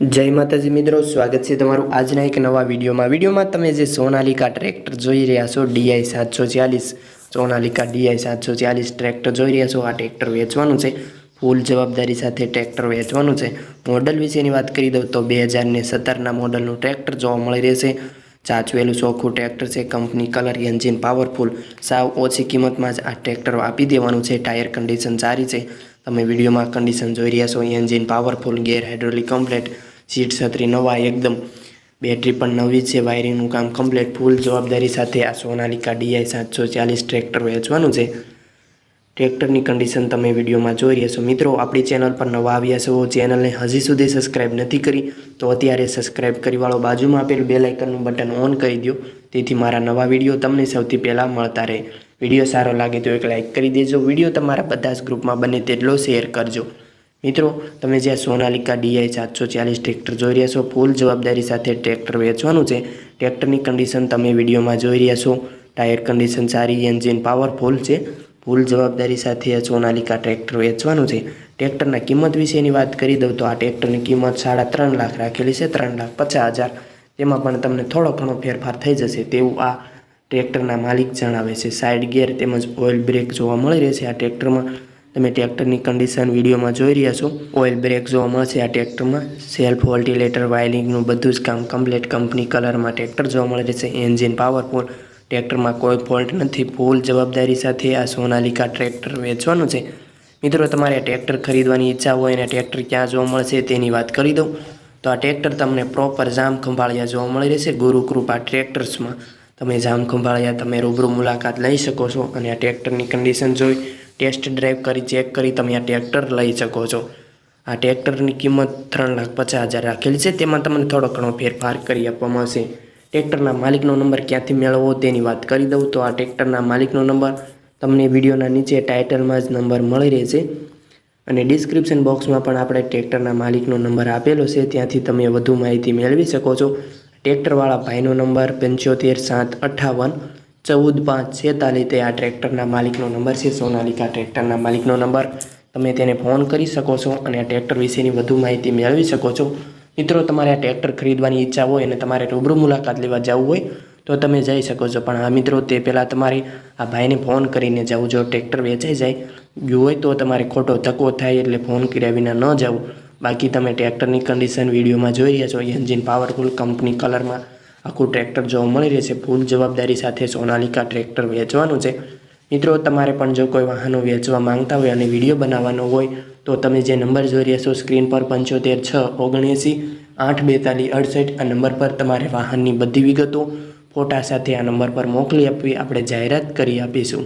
જય માતાજી મિત્રો, સ્વાગત છે તમારું આજના એક નવા વિડીયોમાં. વિડીયોમાં તમે જે સોનાલિકા ટ્રેક્ટર જોઈ રહ્યા છો ડીઆઈ સાતસો ચાલીસ. સોનાલિકા ડીઆઈ સાતસો ચાલીસ ટ્રેક્ટર જોઈ રહ્યા છો. આ ટ્રેક્ટર વેચવાનું છે. ફૂલ જવાબદારી સાથે ટ્રેક્ટર વેચવાનું છે. મોડલ વિશેની વાત કરી દઉં તો બે હજારને સત્તરના મોડલનું ટ્રેક્ટર જોવા મળી રહેશે. ચાચવેલું ચોખ્ખું ટ્રેક્ટર છે. Company colour, engine powerful. સાવ ઓછી કિંમતમાં જ આ ટ્રેક્ટર આપી દેવાનું છે. ટાયર કન્ડિશન સારી છે. તમે વિડીયોમાં કન્ડિશન જોઈ રહ્યા છો. Engine powerful, gear hydraulic complete. Seat છત્રી નવા એકદમ. બેટરી પણ નવી છે, વાયરિંગનું કામ કમ્પ્લીટ ફૂલ જવાબદારી સાથે આ સોનાલિકા ડીઆઈ સાતસો ચાલીસ ટ્રેક્ટર વેચવાનું છે. ટ્રેક્ટરની કન્ડિશન તમે વિડીયોમાં જોઈ રહ્યા છો. મિત્રો, આપણી ચેનલ પર નવા આવ્યા છો ચેનલને હજી સુધી સબસ્ક્રાઇબ નથી કરી, તો અત્યારે સબસ્ક્રાઇબ કરી વાળો બાજુમાં આપેલું બે લાઇકનનું બટન ઓન કરી દો તેથી મારા નવા વીડિયો તમને સૌથી પહેલાં મળતા રહે. વીડિયો સારો લાગે તો એક લાઇક કરી દેજો. વીડિયો તમારા બધા જ ગ્રુપમાં બને તેટલો શેર કરજો. મિત્રો, તમે જ્યાં સોનાલિકા ડીઆઈ સાતસો ચાલીસ ટ્રેક્ટર જોઈ રહ્યા છો, ફૂલ જવાબદારી સાથે ટ્રેક્ટર વેચવાનું છે. ટ્રેક્ટરની કન્ડિશન તમે વિડીયોમાં જોઈ રહ્યા છો. ટાયર કન્ડિશન સારી એન્જિન પાવરફુલ છે. ફૂલ જવાબદારી સાથે આ સોનાલિકા ટ્રેક્ટર વેચવાનું છે. ટ્રેક્ટરના કિંમત વિશેની વાત કરી દઉં તો આ ટ્રેક્ટરની કિંમત સાડા ત્રણ લાખ રાખેલી છે, ત્રણ લાખ પચાસ હજાર. તેમાં પણ તમને થોડો ઘણો ફેરફાર થઈ જશે તેવું આ ટ્રેક્ટરના માલિક જણાવે છે. સાઇડ ગેર તેમજ ઓઇલ બ્રેક જોવા મળી રહેશે આ ટ્રેક્ટરમાં. તમે ટ્રેક્ટરની કન્ડિશન વિડીયોમાં જોઈ રહ્યા છો. ઓઇલ બ્રેક જોવા મળશે. આ ટ્રેક્ટરમાં સેલ્ફ વોલ્ટિલેટર વાયરિંગનું બધું જ કામ કમ્પ્લીટ કંપની કલરમાં ટ્રેક્ટર જોવા મળે રહેશે એન્જિન પાવરફુલ ટ્રેક્ટરમાં કોઈ ફોલ્ટ નથી. ફૂલ જવાબદારી સાથે આ સોનાલિકા ટ્રેક્ટર વેચવાનું છે. મિત્રો, તમારે ટ્રેક્ટર ખરીદવાની ઈચ્છા હોય અને ટ્રેક્ટર ક્યાં જોવા મળશે તેની વાત કરી દઉં. તો આ ટ્રેક્ટર તમને પ્રોપર જામ ખંભાળિયા જોવા મળી રહેશે. ગુરુકૃપા ટ્રેક્ટર્સમાં. તમે જામ ખંભાળિયા તમે રૂબરૂ મુલાકાત લઈ શકો છો અને આ ટ્રેક્ટરની કન્ડિશન જોઈ ટેસ્ટ ડ્રાઈવ કરી, ચેક કરી તમે આ ટ્રેક્ટર લઈ શકો છો. આ ટ્રેક્ટરની કિંમત ત્રણ લાખ પચાસ હજાર રાખેલી છે. તેમાં તમને થોડો ઘણો ફેરફાર કરી આપવામાં આવશે. ટ્રેક્ટરના માલિકનો નંબર ક્યાંથી મેળવવો તેની વાત કરી દઉં તો આ ટ્રેક્ટરના માલિકનો નંબર તમને વિડીયોના નીચે ટાઇટલમાં જ નંબર મળી રહેશે. અને ડિસ્ક્રિપ્શન બોક્સમાં પણ આપણે ટ્રેક્ટરના માલિકનો નંબર આપેલો છે. ત્યાંથી તમે વધુ માહિતી મેળવી શકો છો. ટ્રેક્ટરવાળા ભાઈનો નંબર પંચોતેર સાત અઠ્ઠાવન ચૌદ પાંચ છેતાલીસ તે આ ટ્રેક્ટરના માલિકનો નંબર છે. સોનાલિકા ટ્રેક્ટરના માલિકનો નંબર. તમે તેને ફોન કરી શકો છો અને આ ટ્રેક્ટર વિશેની વધુ માહિતી મેળવી શકો છો. મિત્રો, તમારે આ ટ્રેક્ટર ખરીદવાની ઈચ્છા હોય અને તમારે રૂબરૂ મુલાકાત લેવા જવું હોય, તો તમે જઈ શકો છો. પણ આ મિત્રો, તે પહેલાં તમારે આ ભાઈને ફોન કરીને જવું. જો ટ્રેક્ટર વેચાઈ જાય, ગયું હોય, તો તમારે ખોટો ધક્કો થાય એટલે ફોન કર્યા વિના ન જવું. બાકી તમે ટ્રેક્ટરની કન્ડિશન વિડીયોમાં જોઈ રહ્યા છો. એન્જિન પાવરફુલ કંપની કલરમાં આખું ટ્રેક્ટર જોવા મળી રહેશે ફૂલ જવાબદારી સાથે સોનાલિકા ટ્રેક્ટર વેચવાનું છે. મિત્રો, તમારે પણ જો કોઈ વાહનો વેચવા માંગતા હોય અને વીડિયો બનાવવાનો હોય, તો તમે જે નંબર જોઈ રહ્યા છો, સ્ક્રીન પર પંચોતેર, છ, ઓગણએંસી, આઠ, બેતાલીસ, અડસઠ આ નંબર પર તમારે વાહનની બધી વિગતો ફોટા સાથે આ નંબર પર મોકલી આપવી. આપણે જાહેરાત કરી આપીશું.